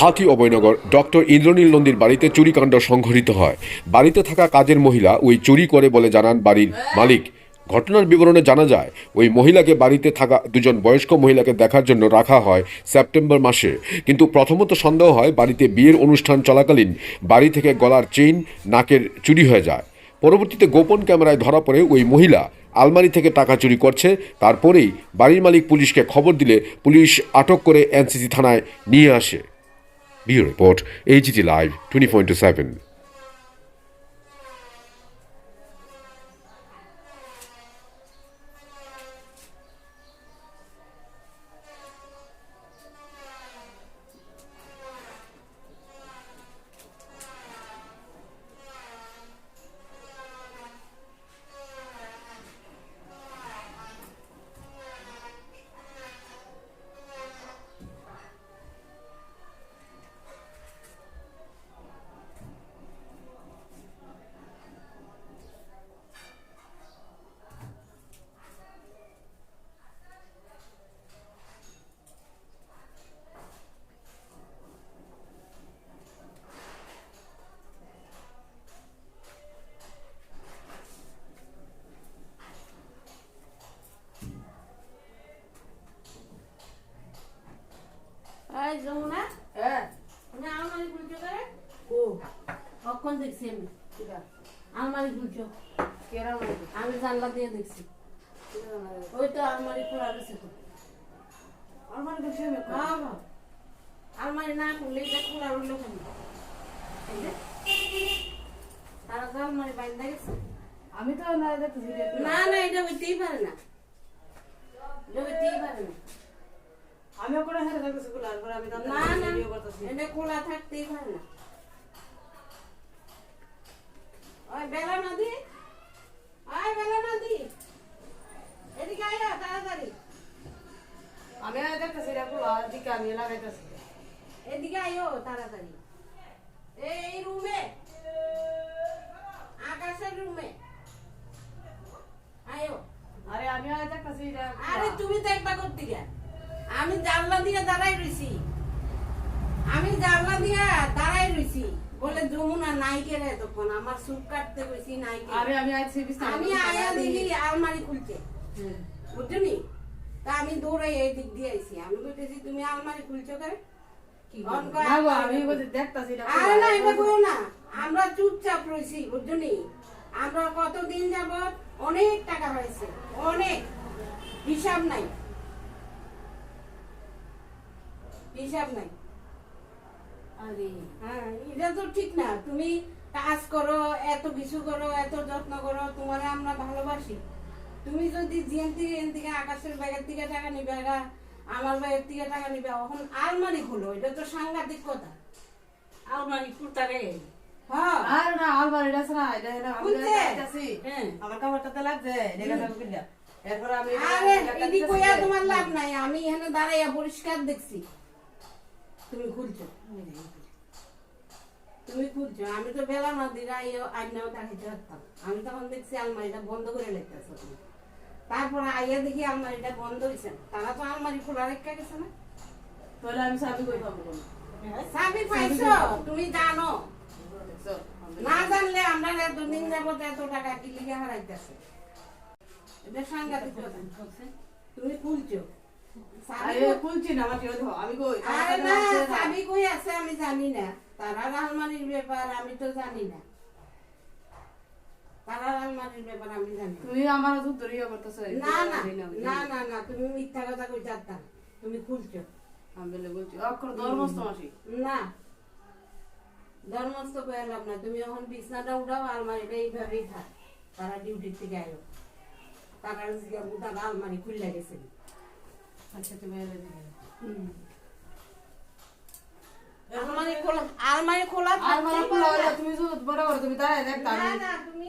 হাতি অভয়নগর ডক্টর ইন্দ্রনীল নন্দীর বাড়িতে চুরিকাণ্ড সংঘটিত হয় বাড়িতে থাকা কাজের মহিলা ওই চুরি করে বলে জানান বাড়ির মালিক ঘটনার বিবরণে জানা যায় ওই মহিলাকে বাড়িতে থাকা দুজন বয়স্ক মহিলাকে দেখার জন্য রাখা হয় সেপ্টেম্বর মাসে কিন্তু প্রথমত সন্দেহ হয় বাড়িতে বিয়ের অনুষ্ঠান চলাকালীন বাড়ি থেকে গলার চেইন নাকের চুরি হয়ে যায় পরবর্তীতে গোপন ক্যামেরায় ধরা পড়ে ওই মহিলা আলমারি থেকে টাকা চুরি করছে তারপরেই বাড়ির মালিক পুলিশকে খবর দিলে পুলিশ আটক করে এনসিসি থানায় নিয়ে আসে E-Report, AGT Live 24/7. আলমারি খুলছো আমি জানলা দিয়ে দেখছি ওই তো আলমারি খোলা গেছে তো আলমারি দেখছি আলমারি না খুললে এটা খোলা রইল কেন তারা তো আলমারি বাইন্দা গেছে আমি তো না দেখতেছি না না এটা হইতেই পারে না এটা পারে না আমি ওখানে হেরে গেছি খোলা আর আমি না না এটা খোলা থাকতেই পারে না বেলা না বলে যমুনা নাইকের তখন আমার কাটতে নাইকে আমি আমি আয়া দেখি আলমারি খুলছে হ্যাঁ। বুঝলি তা আমি দৌড়ে এই দিক দিয়ে আইছি আমি বলতেছি তুমি আলমারি খুলছো আমরা চুপচাপ রয়েছি বুঝলি আমরা কতদিন যাব অনেক টাকা হয়েছে অনেক হিসাব নাই হিসাব নাই এটা তো ঠিক না তুমি কাজ করো এত কিছু করো এত যত্ন করো তোমার আমরা ভালোবাসি তুমি যদি আকাশের ব্যাগের টাকা নিবে আমার ব্যাগের টাকা নিবে এখন আলমারি খুলো এটা তো সাংঘাতিক কথা আলমারি খুলতা হ্যাঁ। আর আলমারিটা হ্যাঁ। আমার তোমার লাভ নাই আমি এখানে দাঁড়াইয়া পরিষ্কার দেখছি তুমি খুলছো তুমি খুলছো আমি তো বেলা না দিরা আইনাও তাকাইতে পারতাম আমি তখন দেখছি আলমারিটা বন্ধ করে লেখতেছো তুমি তারপর আইয়া দেখি আলমারিটা বন্ধ হয়েছে তারা তো আলমারি খোলা রেখা গেছে না তাহলে আমি চাবি কই পাবো হ্যাঁ? পাইছো তুমি জানো না জানলে আমরা এতদিন যাবত এত টাকা কি লিখে হারাইতেছে এটা সাংঘাতিক কথা তুমি খুলছো আমি তুমি বলে বলছি অক্ষর ধর্মস্থ মাসি না ধর্মস্থ কয়ে এখন বিছনাটা উঠাও আলমারিটা এইভাবেই থাক তারা ডিউটি থেকে আয়ো তারা আলমারি খুললে গেছে আচ্ছা, মানে আলমারি খোলা আলমারি খোলা আলমারি খোলা তুমি বড় বড় তুমি তাই দেখ না না তুমি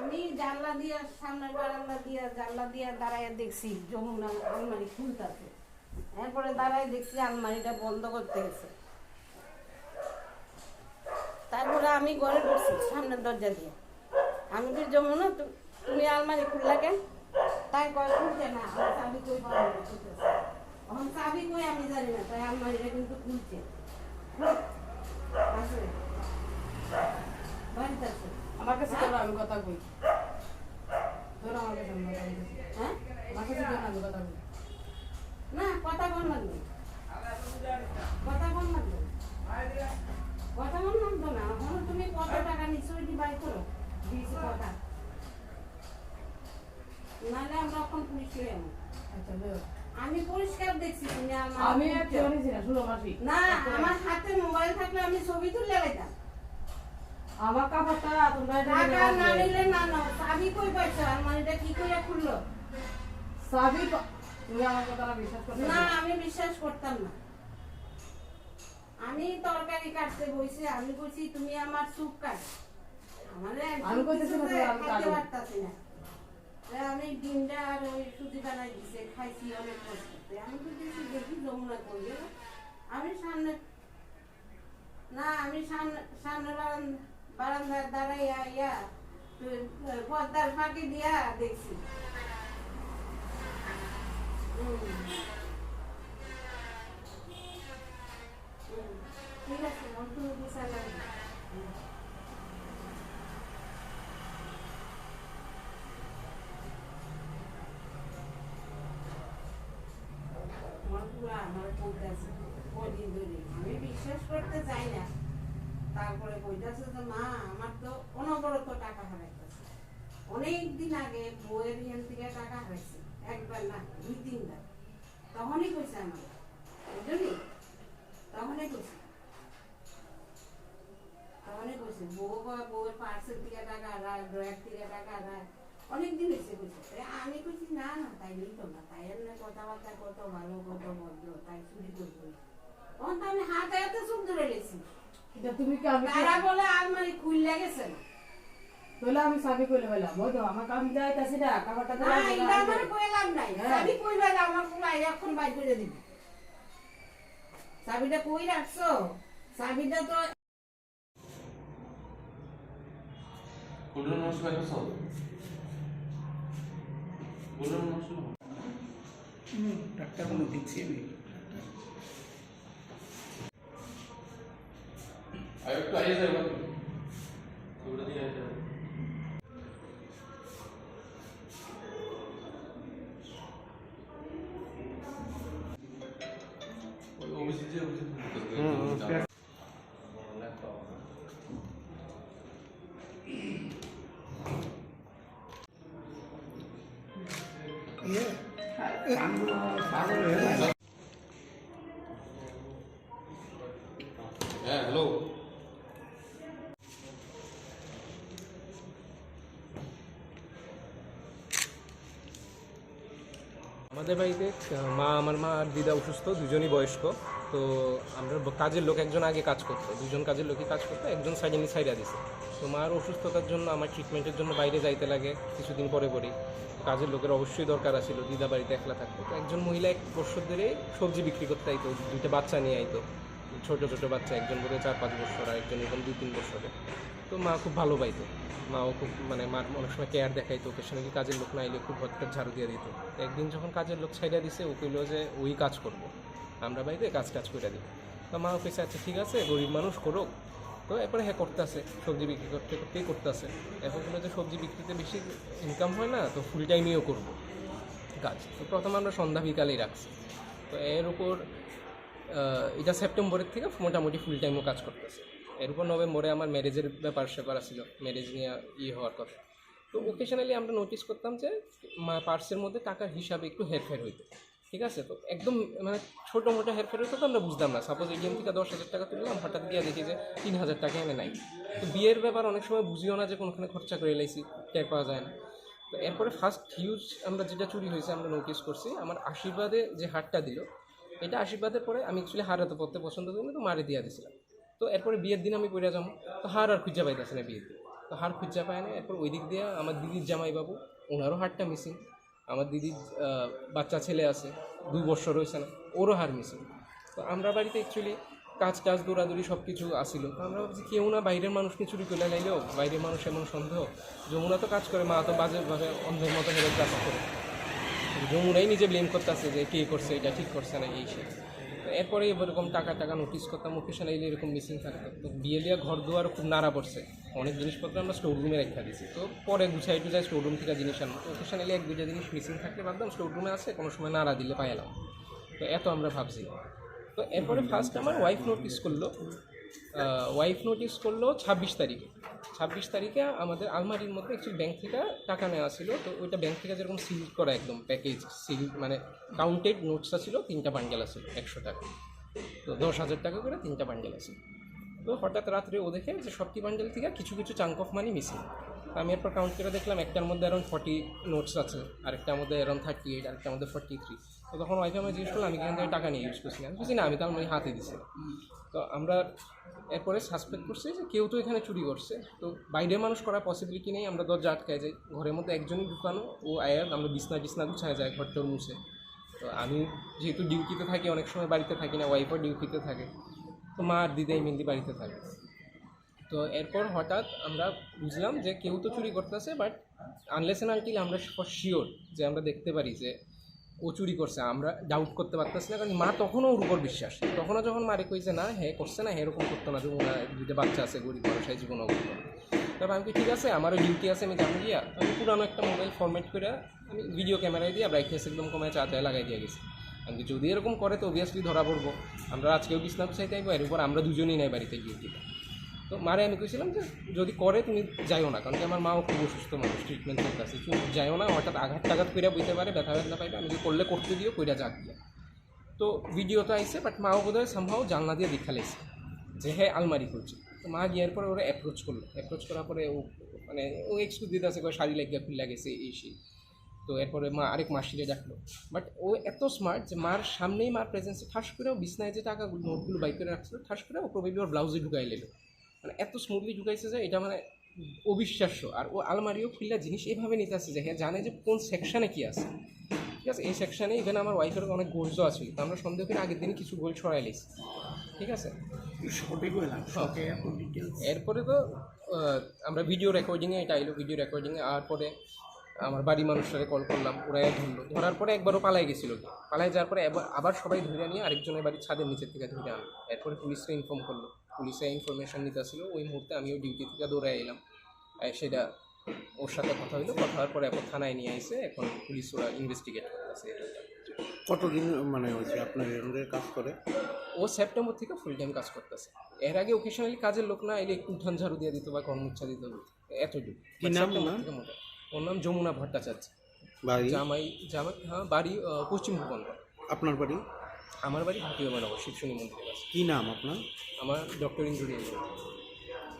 আমি জানলা দিয়া সামনের বারান্দা দিয়া জানলা দিয়া দাঁড়াইয়া দেখছি যমুনা আলমারি খুলতাছে এরপরে দাঁড়াই দেখছি আলমারিটা বন্ধ করতে গেছে তারপরে আমি ঘরে ঢুকছি সামনের দরজা দিয়ে আমি তো যমুনা তুমি আলমারি খুললা কেন তাই কয় খুলতে না আমার চাবি কই এখন চাবি কই আমি জানি না তাই আলমারিটা কিন্তু খুলছে বাড়িতে আছে আমার আমি কথা কই ধরো হ্যাঁ আমার আমি কথা কই না কথা কোন লাগবে কথা কোন লাগবে কথা কোন লাগবে না এখন তুমি কত টাকা নিশ্চয়ই দিবাই করো দিয়েছি কথা নাহলে আমরা এখন পুলিশ আচ্ছা, আমি পরিষ্কার দেখছি তুমি আমার আমি আর না শুনো মাসি না আমার হাতে মোবাইল থাকলে আমি ছবি তুললে লাগাইতাম আমার আমি তরকারি কাটতে বইছি আমি কইছি তুমি আমার সুপ কাট আমি ডিমটা আর ওই সুজি বানাই দিছে খাইছি অনেক আমি কইতেছি দেখি যমুনা করবে আমি সামনে না আমি সামনে সামনে বারান্দার দাঁড়াইয়া ইয়া পদ্মার ফাঁকি দিয়া দেখছি ঠিক আছে মন তুমি বিচার আমি বিশ্বাস করতে চাই না তারপরে বইটাছে যে মা আমার তো অনবরত টাকা হারাইতেছে অনেক দিন আগে বউয়ের ইয়ান থেকে টাকা হারাইছে একবার না দুই তিনবার তখনই কইছে আমার বুঝলি তখনই কইছে তখনই কইছে বউ বা বউয়ের পার্সেল থেকে টাকা হারায় ড্রয়ের থেকে টাকা হারায় অনেক দিন হয়েছে কইছে আমি কইছি না না তাই নিত না তাই এমনি কথাবার্তা কত ভালো কত ভদ্র তাই চুরি করি এটা তুমি কি আমি তারা বলে আলমারি খুললা গেছে তোলা আমি সাবি কইলে হইলাম ওই তো আমার কাম দেয় তাছি না কাপড়টা না এটা আমার কইলাম নাই হ্যাঁ। সাবি কইবা আমার ফুলাই এখন বাইর করে দিবি সাবিটা কই রাখছো সাবিটা তো কুলন নমস্কার করছো কুলন নমস্কার ডাক্তার কোনো দিচ্ছি আমি चाहिए सर सूरज ही रहता है 예. 안 그러면 사고를 해봐. আমাদের বাড়িতে মা আমার মা আর দিদা অসুস্থ দুজনই বয়স্ক তো আমরা কাজের লোক একজন আগে কাজ করতো দুজন কাজের লোকই কাজ করতো একজন সাইড আমি সাইডা দিছে তো মার অসুস্থতার জন্য আমার ট্রিটমেন্টের জন্য বাইরে যাইতে লাগে কিছুদিন পরে পরে কাজের লোকের অবশ্যই দরকার আছিল দিদা বাড়িতে একলা থাকতো তো একজন মহিলা এক বছর ধরে সবজি বিক্রি করতে আইতো দুইটা বাচ্চা নিয়ে আইতো ছোট ছোট বাচ্চা একজন বোধহয় চার পাঁচ বছর আর একজন এরকম দুই তিন বছরে তো মা খুব ভালো পাইতো মাও খুব মানে মার অনেক সময় কেয়ার দেখাইতো সঙ্গে কি কাজের লোক না এলে খুব ঘরটা ঝাড়ু দিয়ে দিত একদিন যখন কাজের লোক ছাইড়া দিছে ও কইল যে ওই কাজ করব আমরা বাড়িতে কাজ টাজ করে দিই তো মা ওকে আচ্ছা ঠিক আছে গরিব মানুষ করুক তো এরপরে হ্যাঁ করতেছে সবজি বিক্রি করতে করতেই করতেছে এখন বললো যে সবজি বিক্রিতে বেশি ইনকাম হয় না তো ফুল টাইমেও করব কাজ তো প্রথম আমরা সন্ধ্যা বিকালেই রাখছি তো এর উপর এটা সেপ্টেম্বরের থেকে মোটামুটি ফুল টাইমও কাজ করতেছে এর উপর নভেম্বরে আমার ম্যারেজের ব্যাপার স্যাপার ছিল ম্যারেজ নিয়ে ই হওয়ার কথা তো ওকেশনালি আমরা নোটিস করতাম যে পার্সের মধ্যে টাকার হিসাবে একটু হেরফের হইতো ঠিক আছে তো একদম মানে ছোটো মোটো হেরফের হইতো তো আমরা বুঝতাম না সাপোজ এটিএম থেকে দশ হাজার টাকা তুললাম হঠাৎ গিয়ে দেখি যে তিন হাজার টাকা এনে নাই তো বিয়ের ব্যাপার অনেক সময় বুঝিও না যে কোনোখানে খরচা করে এলাইছি টের পাওয়া যায় না তো এরপরে ফার্স্ট হিউজ আমরা যেটা চুরি হয়েছে আমরা নোটিস করছি আমার আশীর্বাদে যে হারটা দিল এটা আশীর্বাদের পরে আমি অ্যাকচুয়ালি হারাতে পড়তে পছন্দ করি না তো মারে দিয়ে দিয়েছিলাম তো এরপরে বিয়ের দিন আমি পড়ে যাবো তো হার আর খুঁজা পাইতেছে না বিয়ের দিন তো হার খুঁজা পায় না এরপর ওই দিক দিয়ে আমার দিদির জামাইবাবু ওনারও হারটা মিসিং আমার দিদির বাচ্চা ছেলে আছে দুই বছর হয়েছে না ওরও হার মিসিং তো আমরা বাড়িতে অ্যাকচুয়ালি কাজ টাজ দৌড়াদৌড়ি সব কিছু আসিল তো আমরা ভাবছি কেউ না বাইরের মানুষকে চুরি করে নাইলেও বাইরের মানুষ এমন সন্দেহ যমুনা তো কাজ করে মা তো বাজেভাবে অন্ধের মতো হেরে কাজ করে যমুনাই নিজে ব্লেম করতেছে যে কে করছে এটা ঠিক করছে না এই সে এরপরে এরকম টাকা টাকা নোটিস করতাম অকেশনে এলে এরকম মিসিং থাকতো তো দেওয়া ঘর দুয়ার খুব নাড়া পড়ছে অনেক জিনিসপত্র আমরা স্টোররুমে রেখা দিয়েছি তো পরে গুছাই টুছাই স্টোররুম থেকে জিনিস আনবো অকেশনে এলে এক দুইটা জিনিস মিসিং থাকলে ভাবতাম স্টোররুমে আছে কোনো সময় নাড়া দিলে পাই এলাম তো এত আমরা ভাবছি তো এরপরে ফার্স্ট আমার ওয়াইফ নোটিস করলো ওয়াইফ নোটিস করলো ছাব্বিশ তারিখে ছাব্বিশ তারিখে আমাদের আলমারির মধ্যে একটু ব্যাংক থেকে টাকা নেওয়া ছিল তো ওইটা ব্যাংক থেকে যেরকম সিল করা একদম প্যাকেজ সিল মানে কাউন্টেড নোটসটা ছিল তিনটা বান্ডেল আছে একশো টাকা তো দশ হাজার টাকা করে তিনটা বান্ডেল আছে তো হঠাৎ রাত্রে ও দেখে যে সবটি বান্ডেল থেকে কিছু কিছু চাঙ্ক অফ মানি মিসিং আমি এরপর কাউন্ট করে দেখলাম একটার মধ্যে অ্যারাউন্ড ফর্টি নোটস আছে আরেকটার মধ্যে অ্যারাউন্ড থার্টি এইট আরেকটার মধ্যে ফর্টি থ্রি তো তখন ওয়াইফে আমার জিজ্ঞেস করলাম আমি এখান থেকে টাকা নিয়ে ইউজ করছি আমি বুঝি না আমি তো আমার হাতে দিছি তো আমরা এরপরে সাসপেক্ট করছি যে কেউ তো এখানে চুরি করছে তো বাইরে মানুষ করা পসিবিলিটি নেই আমরা দরজা আটকাই যাই ঘরের মধ্যে একজনই ঢুকানো ও আয়ার আমরা বিছনা বিছনা গুছায় যায় টোর মুছে তো আমি যেহেতু ডিউটিতে থাকি অনেক সময় বাড়িতে থাকি না ওয়াইফও ডিউটিতে থাকে তো মা আর দিদাই মেনলি বাড়িতে থাকে তো এরপর হঠাৎ আমরা বুঝলাম যে কেউ তো চুরি করতেছে বাট আনলেস অ্যান্ড আনটিল আমরা ফর শিওর যে আমরা দেখতে পারি যে ও চুরি করছে আমরা ডাউট করতে পারতেছি না কারণ মা তখনও ওর উপর বিশ্বাস তখনও যখন মারে কইছে না হ্যাঁ করছে না হ্যাঁ, এরকম করতো না যে ওরা দুইটা বাচ্চা আছে গরিব মানুষের জীবন অবস্থা তারপর আমি ঠিক আছে আমারও ডিউটি আছে আমি জানি গিয়া আমি পুরানো একটা মোবাইল ফরম্যাট করে আমি ভিডিও ক্যামেরায় দিয়ে ব্রাইটনেস একদম কমে চায় লাগাই দিয়ে গেছি আমি যদি এরকম করে তো অভিয়াসলি ধরা পড়বো আমরা আজকেও বিশ্বাস চাইতে আইবো এর উপর আমরা দুজনেই নাই বাড়িতে ডিউটিটা তো মারে আমি কইছিলাম যে যদি করে তুমি যাইও না কারণ কি আমার মাও খুব অসুস্থ মানুষ ট্রিটমেন্ট কাছে তুমি যাইও না হঠাৎ আঘাত টাঘাত কইরা বইতে পারে ব্যথা ব্যথা পাইবে আমি করলে করতে দিও কইরা যাক দিয়ে তো তো আইসে বাট মাও হয় সম্ভব জানলা দিয়ে দেখা লাইছে যে হ্যাঁ আলমারি করছে তো মা গিয়ার পরে ওরা অ্যাপ্রোচ করলো অ্যাপ্রোচ করার পরে ও মানে ও এক্সকিউজ দিতে আছে শাড়ি লাগিয়া খুলে গেছে এই সেই তো এরপরে মা আরেক মাসিরে ডাকলো বাট ও এত স্মার্ট যে মার সামনেই মার প্রেজেন্সে ঠাস করে বিছনায় যে টাকা নোটগুলো বাইক করে রাখছিল ঠাস করে ও প্রবলি ওর ব্লাউজে ঢুকাই নিল মানে এত স্মুথলি ঢুকাইছে যে এটা মানে অবিশ্বাস্য আর ও আলমারিও খুললা জিনিস এভাবে নিতে আসছে যে হ্যাঁ জানে যে কোন সেকশানে কী আছে ঠিক আছে এই সেকশানে ইভেন আমার ওয়াইফের অনেক গোলজ আছে তো আমরা সন্দেহ করি আগের দিনই কিছু গোল ছড়াই লিস ঠিক আছে এরপরে তো আমরা ভিডিও রেকর্ডিংয়ে এটা আইলো ভিডিও রেকর্ডিংয়ে আর পরে আমার বাড়ি মানুষটাকে কল করলাম ওরাই ধরলো ধরার পরে একবারও পালাই গেছিলো পালাই যাওয়ার পরে আবার সবাই ধরে নিয়ে আরেকজনের বাড়ির ছাদের নিচের থেকে ধরে আনলো এরপরে পুলিশকে ইনফর্ম করলো পুলিশে ইনফরমেশান আসলো ওই মুহূর্তে আমিও ডিউটি থেকে দৌড়ে এলাম সেটা ওর সাথে কথা হইলো কথা হওয়ার পরে এখন থানায় নিয়ে আসে এখন পুলিশ ওরা ইনভেস্টিগেট করতেছে কতদিন মানে হয়েছে আপনার এরমের কাজ করে ও সেপ্টেম্বর থেকে ফুল টাইম কাজ করতেছে এর আগে ওকেশনালি কাজের লোক না এলে একটু উঠান ঝাড়ু দিয়ে দিত বা কর্মচ্ছা দিত এতটুকু কি নাম ওর নাম যমুনা ভট্টাচার্য বাড়ি জামাই জামাই হ্যাঁ বাড়ি পশ্চিম ভুবনগর আপনার বাড়ি আমার বাড়ি হাতিবাগান বানাবো শিবশনী মন্দিরের কাছে কী নাম আপনার আমার ডক্টর ইন্দ্রনীল